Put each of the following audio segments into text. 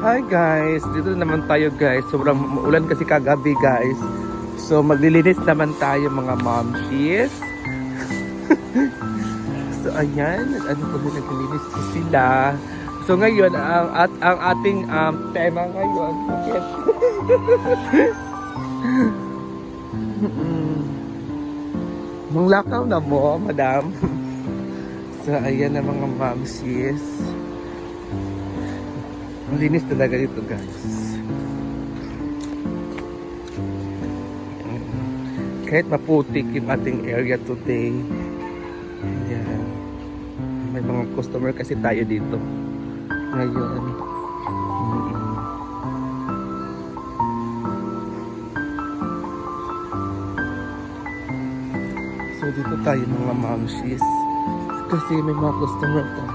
Hi guys, dito na naman tayo guys. Sobrang ulan kasi kagabi guys. So maglilinis naman tayo mga momshies. so ayan, ano po na naglilinis po sila. So ngayon, ang, at, ang ating um, tema ngayon, bakit? Mm. Nung lakaw na mo, madam. so ayan na mga momshies. Malinis talaga dito guys. Kahit maputik yung ating area today. Ayan. May mga customer kasi tayo dito. Ngayon. Mm. So dito tayo mga mamshis. Kasi may mga customer tayo.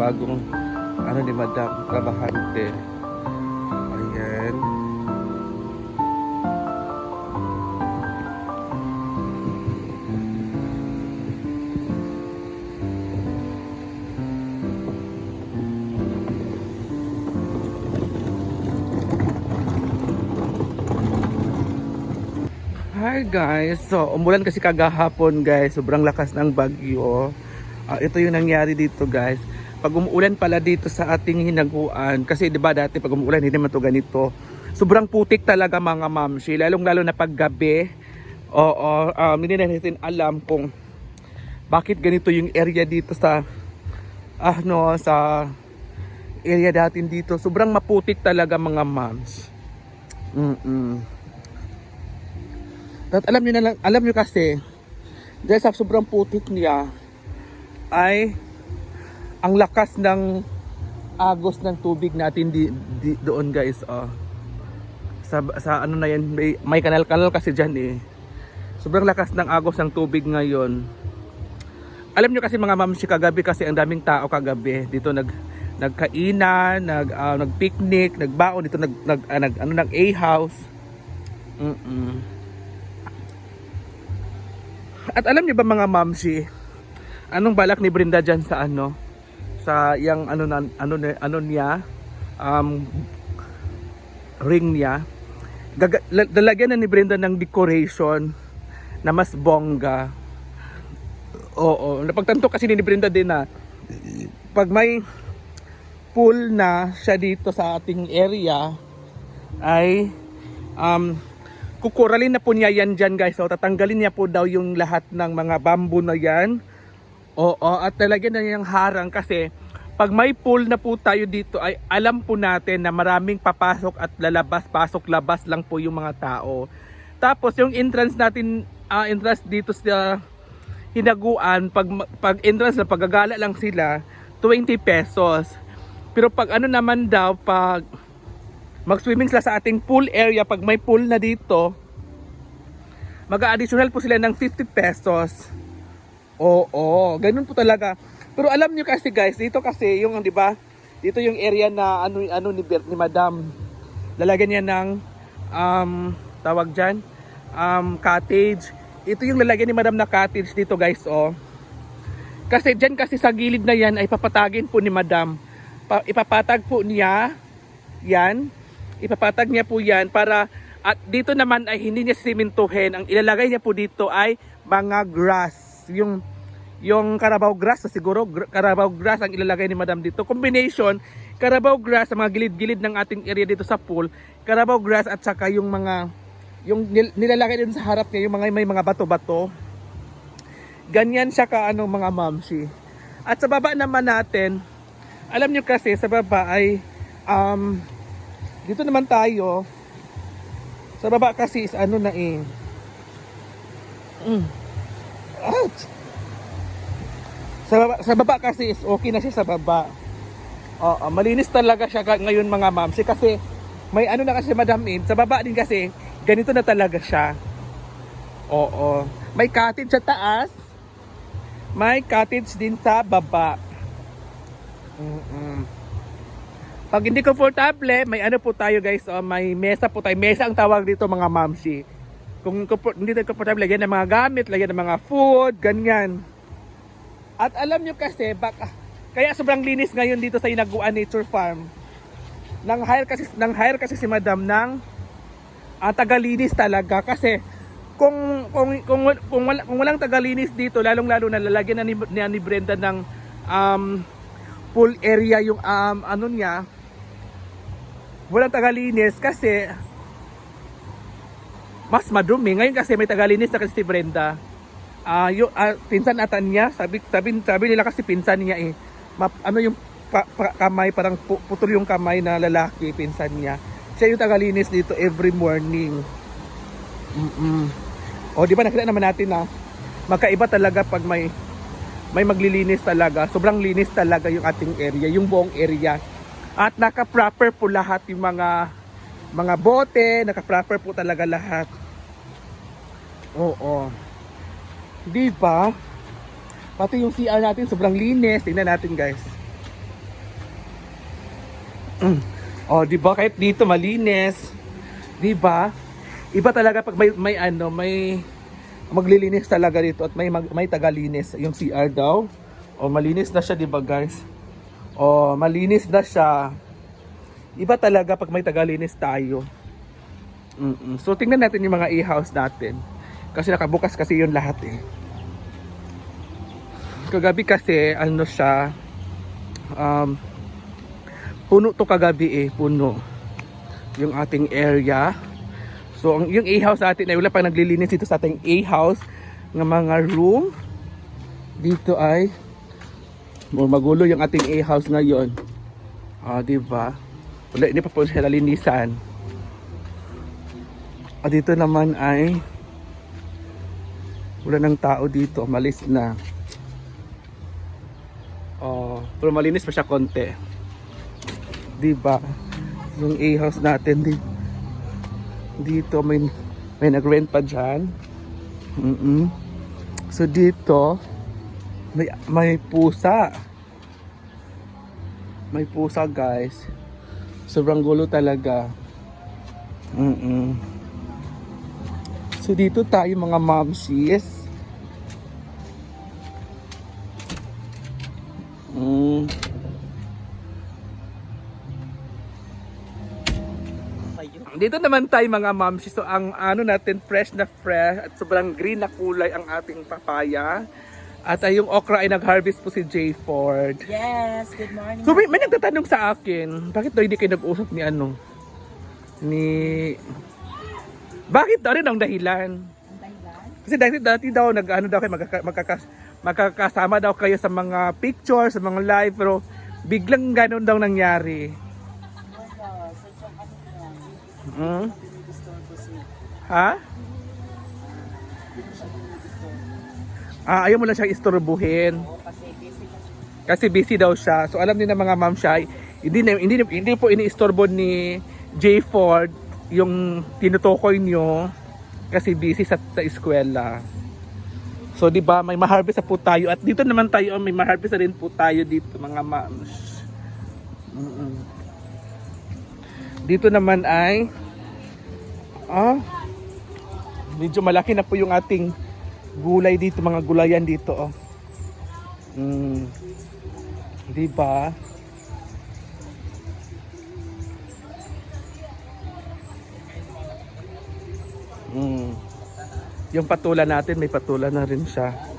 Bagong ano ni Madam, trabahante. Ayan. Hi guys! So, umulan kasi kagahapon guys. Sobrang lakas ng bagyo. Ah, ito yung nangyari dito guys. Pag umuulan pala dito sa ating hinaguan, kasi 'di ba dati pag umuulan hindi man to ganito. Sobrang putik talaga mga mamshi, lalong lalo na pag gabi. Oo, um, hindi na natin alam kung bakit ganito yung area dito sa ano sa area natin dito. Sobrang maputik talaga mga mams. Mm. At alam niyo na lang, alam niyo kasi dahil sa sobrang putik niya, ay ang lakas ng agos ng tubig natin di, di- doon guys oh. sa, sa ano na yan may, may kanal kanal kasi dyan eh. Sobrang lakas ng agos ng tubig ngayon. Alam nyo kasi mga mamsi kagabi kasi ang daming tao kagabi. Dito nag nagkainan nag ah, nagpicnic nagbaon. Dito nag, nag, ah, nag ano nag A house. Mm at alam niyo ba mga mamsi anong balak ni Brenda diyan sa ano sa yang ano na, ano ano niya um ring niya. Gaga, la- lalagyan na ni Brenda ng decoration na mas bongga. Oo napagtanto kasi ni Brenda din na pag may pool na siya dito sa ating area ay um kukuralin na po niya yan dyan guys. So tatanggalin niya po daw yung lahat ng mga bamboo na yan Oo, at talagyan na niyang harang kasi pag may pool na po tayo dito ay alam po natin na maraming papasok at lalabas, pasok, labas lang po yung mga tao. Tapos yung entrance natin, ah, entrance dito sa hinaguan, pag, pag entrance na pagagala lang sila, 20 pesos. Pero pag ano naman daw, pag mag-swimming sila sa ating pool area, pag may pool na dito, mag-additional po sila ng 50 pesos. Oo, ganun po talaga. Pero alam niyo kasi guys, dito kasi yung 'di ba? Dito yung area na ano ano ni ni Madam. Lalagyan niya ng um tawag diyan, um cottage. Ito yung lalagyan ni Madam na cottage dito guys, oh. Kasi diyan kasi sa gilid na 'yan ay papatagin po ni Madam. Pa, ipapatag po niya 'yan. Ipapatag niya po 'yan para at dito naman ay hindi niya simintuhin. Ang ilalagay niya po dito ay mga grass. Yung yung Carabao grass na siguro Carabao grass ang ilalagay ni Madam dito. Combination Carabao grass sa mga gilid-gilid ng ating area dito sa pool. Carabao grass at saka yung mga yung nil- nilalagay din sa harap niya yung mga may mga bato-bato. Ganyan siya ka ano mga mamsi. At sa baba naman natin, alam nyo kasi sa baba ay um, dito naman tayo sa baba kasi is ano na eh. Mm. Ouch! Sa baba, sa baba kasi is okay na siya sa baba. Oo, malinis talaga siya ngayon mga mamsi kasi may ano na kasi Madam Ed, sa baba din kasi ganito na talaga siya. Oo. May cottage sa taas. May cottage din sa baba. Mm-mm. Pag hindi komportable, may ano po tayo guys, oh, may mesa po tayo. Mesa ang tawag dito mga mamsi. Kung hindi tayo komportable, lagyan ng mga gamit, lagyan ng mga food, ganyan. At alam nyo kasi, baka, kaya sobrang linis ngayon dito sa Inaguan Nature Farm. Nang hire kasi, nang hire kasi si Madam ng ah, tagalinis talaga kasi kung kung kung, kung, wala, kung walang tagalinis dito lalong-lalo na lalagyan na ni, ni, ni Brenda ng um, pool area yung um, ano niya walang tagalinis kasi mas madumi. Ngayon kasi may tagalinis na kasi si Brenda. Ah yung ah, pinsan atan niya. Sabi sabi sabi nila kasi pinsan niya eh. Map, ano yung pa, pa- kamay parang pu- putol yung kamay na lalaki pinsan niya. Siya yung tagalinis dito every morning. Mm-mm. o di ba nakita naman natin na magkaiba talaga pag may may maglilinis talaga. Sobrang linis talaga yung ating area yung buong area. At naka-proper po lahat yung mga mga bote naka-proper po talaga lahat oo di ba pati yung CR natin sobrang linis tingnan natin guys. Oh, 'di ba kahit dito malinis. 'Di ba? Iba talaga pag may may ano, may maglilinis talaga dito at may mag, may tagalinis yung CR daw. O malinis na siya, 'di ba, guys? O malinis na siya. Iba talaga pag may tagalinis tayo. Mm So tingnan natin yung mga e-house natin. Kasi nakabukas kasi yun lahat eh. Kagabi kasi ano siya um, puno to kagabi eh, puno. Yung ating area. So, ang, yung A-house natin ay wala pa naglilinis dito sa ating A-house ng mga room. Dito ay magulo yung ating A-house ngayon. Ah, di ba? Wala, hindi pa po siya nalinisan. Ah, dito naman ay wala ng tao dito, malis na. Oh, pero malinis pa siya konti. 'di ba? Yung A-house natin di, dito may may nag-rent pa diyan. Mm. So dito may may pusa. May pusa, guys. Sobrang gulo talaga. Mm. So dito tayo mga momsies. Mm. Dito naman tayo mga mamsi. So ang ano natin fresh na fresh at sobrang green na kulay ang ating papaya. At ay yung okra ay nag-harvest po si Jay Ford. Yes, good morning. So may, may nagtatanong sa akin, bakit daw hindi kayo nag-usap ni ano? Ni... Bakit daw rin ang dahilan? Ang dahilan? Kasi dati, dati daw nag ano daw kayo magkaka, magkakas, magkakasama daw kayo sa mga pictures, sa mga live pero biglang ganun daw nangyari. Si... Ha? Ah, ayaw mo lang siyang istorbohin. Oo, kasi busy daw siya. So alam niyo na mga ma'am siya, hindi hindi hindi po iniistorbo ni J Ford yung tinutukoy nyo kasi busy sa, sa eskwela. So 'di ba, may ma-harvest na po tayo at dito naman tayo may ma-harvest na rin po tayo dito mga ma'ams. Mm-mm. Dito naman ay ah medyo malaki na po yung ating gulay dito, mga gulayan dito oh. Mm. 'Di ba? Yung patula natin, may patula na rin siya.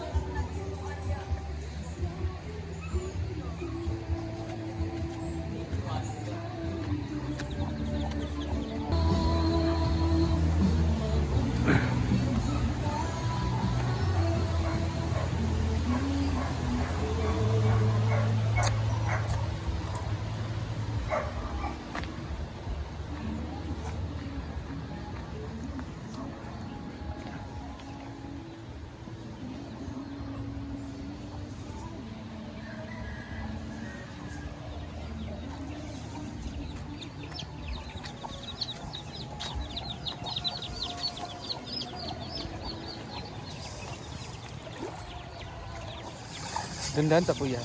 Dandan ta kuya.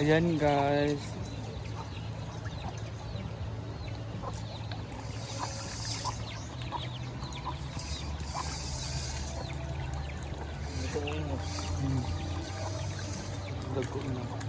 Ayan guys. Ito mo. Hmm. Dago na.